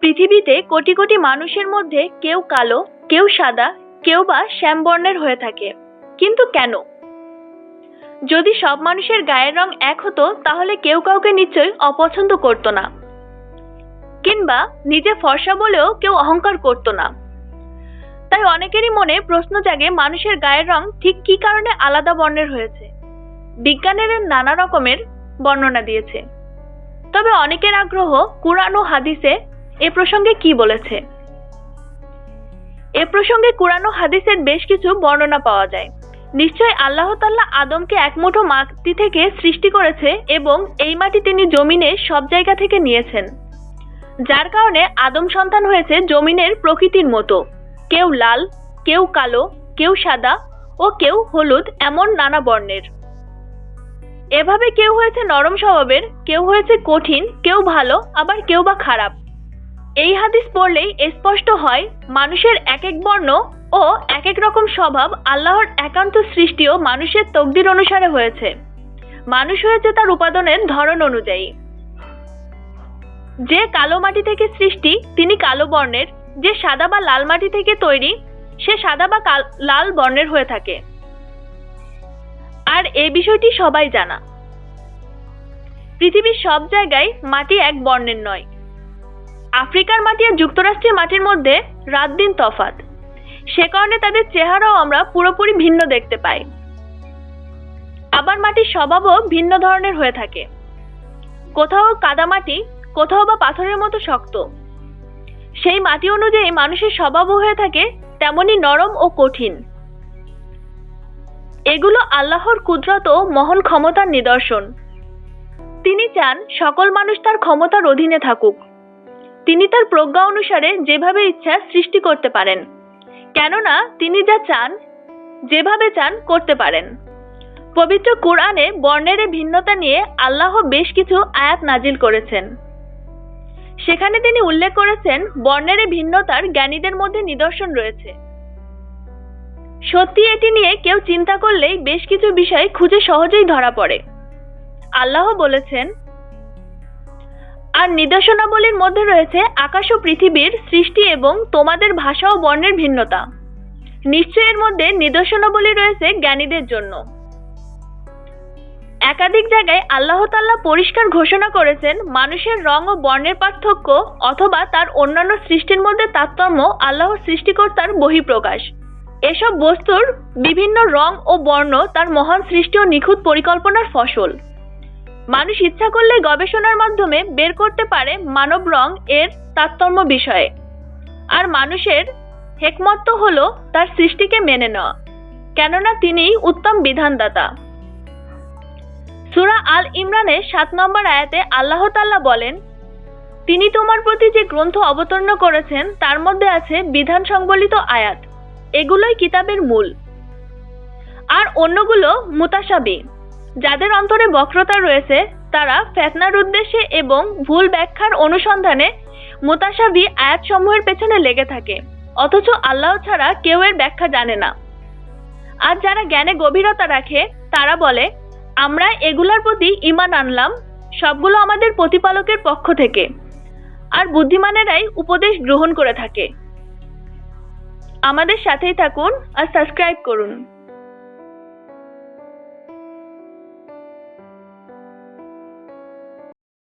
পৃথিবীতে কোটি কোটি মানুষের মধ্যে কেউ কালো, কেউ সাদা, কেউ বা শ্যামবর্ণের হয়ে থাকে। কিন্তু কেন? যদি সব মানুষের গায়ের রং এক হতো, তাহলে কেউ কাউকে নিশ্চয়ই অপছন্দ করতো না। কিংবা নিজে ফর্সা বলেও কেউ অহংকার করতো না। তাই অনেকেরই মনে প্রশ্ন জাগে, মানুষের গায়ের রং ঠিক কি কারণে আলাদা বর্ণের হয়েছে? বিজ্ঞানের নানা রকমের বর্ণনা দিয়েছে। তবে অনেকের আগ্রহ কুরআন ও হাদিসে এ প্রসঙ্গে কি বলেছে? এ প্রসঙ্গে কুরআন ও হাদিসের বেশ কিছু বর্ণনা পাওয়া যায়। নিশ্চয় আল্লাহ তাল্লাহ আদমকে এক মুঠো মাটি থেকে সৃষ্টি করেছে এবং এই মাটি তিনি জমিনে সব জায়গা থেকে নিয়েছেন। যার কারণে আদম সন্তান হয়েছে জমিনের প্রকৃতির মতো। কেউ লাল, কেউ কালো, কেউ সাদা ও কেউ হলুদ এমন নানা বর্ণের। এভাবে কেউ হয়েছে নরম স্বভাবের, কেউ হয়েছে কঠিন, কেউ ভালো, আবার কেউ বা খারাপ। এই হাদিস পড়লেই স্পষ্ট হয়, মানুষের এক এক বর্ণ ও এক এক রকম স্বভাব আল্লাহর একান্ত সৃষ্টিও মানুষের তকদির অনুসারে হয়েছে। মানুষ হয়েছে তার উপাদানের ধরন অনুযায়ী। যে কালো মাটি থেকে সৃষ্টি, তিনি কালো বর্ণের। যে সাদা বা লাল মাটি থেকে তৈরি, সে সাদা বা লাল বর্ণের হয়ে থাকে। আর এই বিষয়টি সবাই জানা। পৃথিবীর সব জায়গায় মাটি এক বর্ণের নয়। আফ্রিকার মাটি আর যুক্তরাষ্ট্রের মাটির মধ্যে রাত দিন তফাত সে কারণে তাদের চেহারাও আমরা পুরোপুরি ভিন্ন দেখতে পাই। আবার মাটির স্বভাবও ভিন্ন ধরনের হয়ে থাকে। কোথাও কাদামাটি কোথাও বা পাথরের মতো শক্ত। সেই মাটি অনুযায়ী মানুষের স্বভাবও হয়ে থাকে তেমনি নরম ও কঠিন। এগুলো আল্লাহর কুদরত ও মহান ক্ষমতার নিদর্শন। তিনি চান সকল মানুষ তার ক্ষমতার অধীনে থাকুক। তিনি তার প্রজ্ঞা অনুসারে যেভাবে ইচ্ছা সৃষ্টি করতে পারেন। কেননা তিনি যা চান, যেভাবে চান করতে পারেন। পবিত্র কোরআনে বর্ণের ভিন্নতা নিয়ে আল্লাহ বেশ কিছু আয়াত নাজিল করেছেন। সেখানে তিনি উল্লেখ করেছেন, বর্ণের ভিন্নতার জ্ঞানীদের মধ্যে নিদর্শন রয়েছে। সত্যি এটি নিয়ে কেউ চিন্তা করলেই বেশ কিছু বিষয় খুঁজে সহজেই ধরা পড়ে। আল্লাহ বলেছেন আর নিদর্শনাবলীর মধ্যে রয়েছে আকাশ ও পৃথিবীর সৃষ্টি এবং তোমাদের ভাষা ও বর্ণের ভিন্নতা। নিশ্চয় এর মধ্যে নিদর্শনাবলী রয়েছে জ্ঞানীদের জন্য। একাধিক জায়গায় আল্লাহ তাল্লাহ পরিষ্কার ঘোষণা করেছেন, মানুষের রং ও বর্ণের পার্থক্য অথবা তার অন্যান্য সৃষ্টির মধ্যে তারতম্য আল্লাহর সৃষ্টিকর্তার বহিঃপ্রকাশ। এসব বস্তুর বিভিন্ন রং ও বর্ণ তার মহান সৃষ্টি ও নিখুঁত পরিকল্পনার ফসল। মানুষ ইচ্ছা করলে গবেষণার মাধ্যমে বের করতে পারে মানব রং এর তারতম্য বিষয়ে। আর মানুষের হেকমত্ত হল তার সৃষ্টিকে মেনে নেওয়া, কেননা তিনিই উত্তম বিধানদাতা। সুরা আল ইমরানের সাত নম্বর আয়াতে আল্লাহ তাল্লাহ বলেন, তিনি তোমার প্রতি যে গ্রন্থ অবতীর্ণ করেছেন, তার মধ্যে আছে বিধান সংবলিত আয়াত। এগুলোই কিতাবের মূল। আর অন্যগুলো মুতাসাবি। যাদের অন্তরে বক্রতা রয়েছে, তারা ফেতনার উদ্দেশ্যে এবং ভুল ব্যাখ্যার অনুসন্ধানে মুতাসাবি আয়াতসমূহের পেছনে লেগে থাকে, অথচ আল্লাহ ছাড়া কেউ এর ব্যাখ্যা জানে না। আর যারা জ্ঞানে গভীরতা রাখে, তারা বলে, আমরা এগুলার প্রতি ইমান আনলাম, সবগুলো আমাদের প্রতিপালকের পক্ষ থেকে। আর বুদ্ধিমানেরাই উপদেশ গ্রহণ করে থাকে। আমাদের সাথেই থাকুন আর সাবস্ক্রাইব করুন।